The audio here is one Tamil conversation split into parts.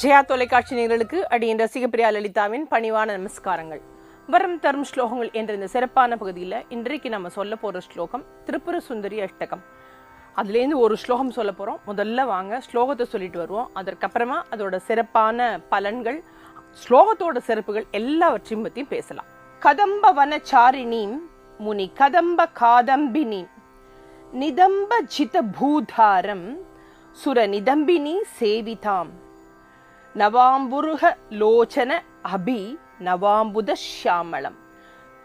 ஜெயா தொலைக்காட்சி நேர்களுக்கு அடியின் ரசிகப்பிரியா லலிதாவின் பணிவான நமஸ்காரங்கள். வரும் தரும் ஸ்லோகங்கள் என்ற இந்த சிறப்பான பகுதியில் இன்றைக்கு நம்ம சொல்ல போகிற ஸ்லோகம் திருப்புர சுந்தரி அஷ்டகம். அதுலேருந்து ஒரு ஸ்லோகம் சொல்ல போகிறோம் முதல்ல வாங்க ஸ்லோகத்தை சொல்லிட்டு வருவோம். அதற்கப்புறமா அதோட சிறப்பான பலன்கள் ஸ்லோகத்தோட சிறப்புகள் எல்லாவற்றையும் பற்றி பேசலாம். கதம்ப வனச்சாரிணீம் முனி கதம்ப காதம்பினீம் நிதம்ப ஜித பூதாரம் சுர நிதம்பினி சேவிதாம் நவாம்புருக லோச்சன அபி நவாம்புத ஷியாமளம்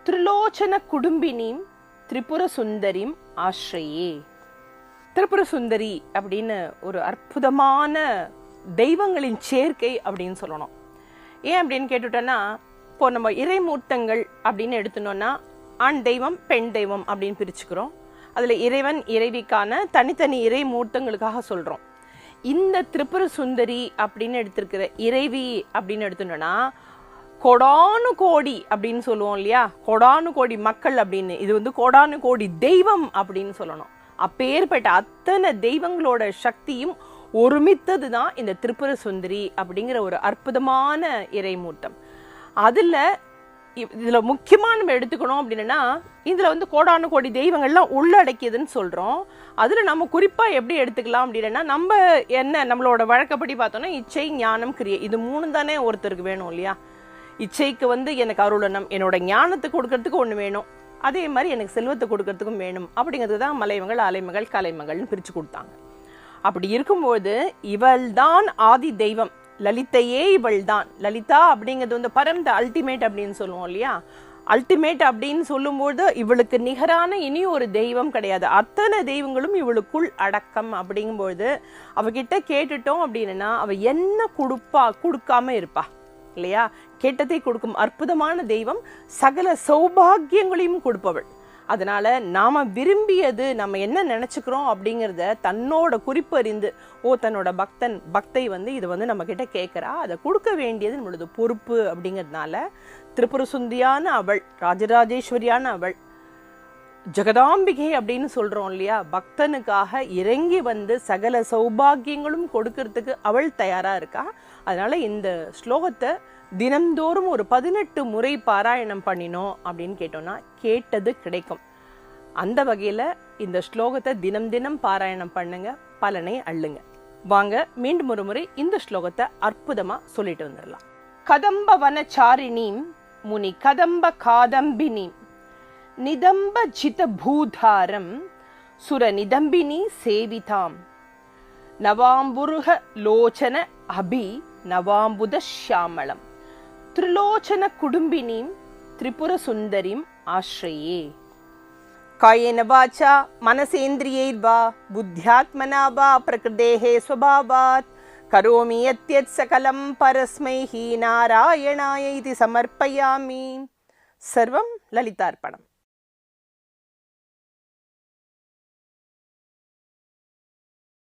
திரிலோச்சன குடும்பினீம் திரிபுர சுந்தரிம் ஆශ්‍රயே திரிபுர சுந்தரி அப்படின்னு ஒரு அற்புதமான தெய்வங்களின் சேர்க்கை அப்படின்னு சொல்லணும். ஏன் அப்படின்னு கேட்டுட்டோன்னா இப்போ நம்ம இறைமூர்த்தங்கள் அப்படின்னு எடுத்துனோம்னா ஆண் தெய்வம் பெண் தெய்வம் அப்படின்னு பிரிச்சுக்கிறோம். அதில் இறைவன் இறைவிக்கான தனித்தனி இறை மூர்த்தங்களுக்காக சொல்கிறோம் இந்த திரிபுர சுந்தரி அப்படின்னு எடுத்திருக்கிற இறைவி அப்படின்னு எடுத்துட்டோம்னா கொடானு கோடி அப்படின்னு சொல்லுவோம் இல்லையா? கொடானு கோடி மக்கள் அப்படின்னு. இது வந்து கொடானு கோடி தெய்வம் அப்படின்னு சொல்லணும். அப்பேற்பட்ட அத்தனை தெய்வங்களோட சக்தியும் ஒருமித்தது தான் இந்த திரிபுர சுந்தரி அப்படிங்கிற ஒரு அற்புதமான இறைமூர்த்தம் அதில் இதில் முக்கியமாக நம்ம எடுத்துக்கணும் அப்படின்னா இதில் வந்து கோடானு கோடி தெய்வங்கள்லாம் உள்ளடக்கியதுன்னு சொல்கிறோம் அதில் நம்ம குறிப்பாக எப்படி எடுத்துக்கலாம் அப்படின்னா நம்ம என்ன நம்மளோட வழக்கப்படி பார்த்தோன்னா இச்சை ஞானம் கிரியை இது மூணு தானே ஒருத்தருக்கு வேணும் இல்லையா? இச்சைக்கு வந்து எனக்கு அருளனம் என்னோட ஞானத்தை கொடுக்கறதுக்கு ஒன்று வேணும். அதே மாதிரி எனக்கு செல்வத்தை கொடுக்கறதுக்கும் வேணும். அப்படிங்கிறது தான் மலைமகள் அலைமகள் கலைமகள்னு பிரித்து கொடுத்தாங்க. அப்படி இருக்கும்போது இவள் தான் ஆதி தெய்வம். லலிதையே இவள் தான் லலிதா அப்படிங்கிறது வந்து பரம் த அல்டிமேட் அப்படின்னு சொல்லுவோம் இல்லையா? அல்டிமேட் அப்படின்னு சொல்லும்போது இவளுக்கு நிகரான இனி ஒரு தெய்வம் கிடையாது. அத்தனை தெய்வங்களும் இவளுக்குள் அடக்கம் அப்படிங்கும்போது அவகிட்ட கேட்டுட்டோம் அப்படின்னா அவள் என்ன கொடுப்பா கொடுக்காம இருப்பா இல்லையா? கேட்டதை கொடுக்கும் அற்புதமான தெய்வம் சகல சௌபாகியங்களையும் கொடுப்பவள். அதனால நாம விரும்பியது நம்ம என்ன நினச்சிக்கிறோம் அப்படிங்கிறத தன்னோட குறிப்பறிந்து ஓ தன்னோட பக்தன் பக்தை வந்து இது வந்து நம்ம கிட்ட கேட்கறா அதை கொடுக்க வேண்டியது நம்மளோட பொறுப்பு அப்படிங்கிறதுனால திரிபுர சுந்தியான அவள் ராஜராஜேஸ்வரியான அவள் ஜெகதாம்பிகை அப்படின்னு சொல்றோம் இல்லையா பக்தனுக்காக இறங்கி வந்து சகல சௌபாகியங்களும் கொடுக்கறதுக்கு அவள் தயாரா இருக்கா. அதனால இந்த ஸ்லோகத்தை தினந்தோறும் ஒரு பதினெட்டு முறை பாராயணம் பண்ணினோம் அப்படின்னு கேட்டோம்னா கேட்டது கிடைக்கும். அந்த வகையில் இந்த ஸ்லோகத்தை தினம் தினம் பாராயணம் பண்ணுங்க பலனை அள்ளுங்க. வாங்க மீண்டும் ஒரு முறை இந்த ஸ்லோகத்தை அற்புதமாக சொல்லிட்டு வந்துடலாம். கதம்ப வனச்சாரிணீம் முனி கதம்ப காதம்பினீம் நிதம்ப ஜித பூதாரம் சுர நிதம்பினி சேவிதாம் நவாம்புருக லோச்சன அபி நவாம்புத ஷியாமளம். త్రిలోచన కుడుంబినీం త్రిపుర సుందరిం ఆశ్రయే కాయేన వాచ మనసేంద్రియైర్వా బుద్ధ్యాత్మనా వా ప్రకృదేహే స్వభావాత్ కరోమి యత్యత్ సకలం పరస్మై నారాయణాయ ఇది సమర్పయామి సర్వం లలితార్పణం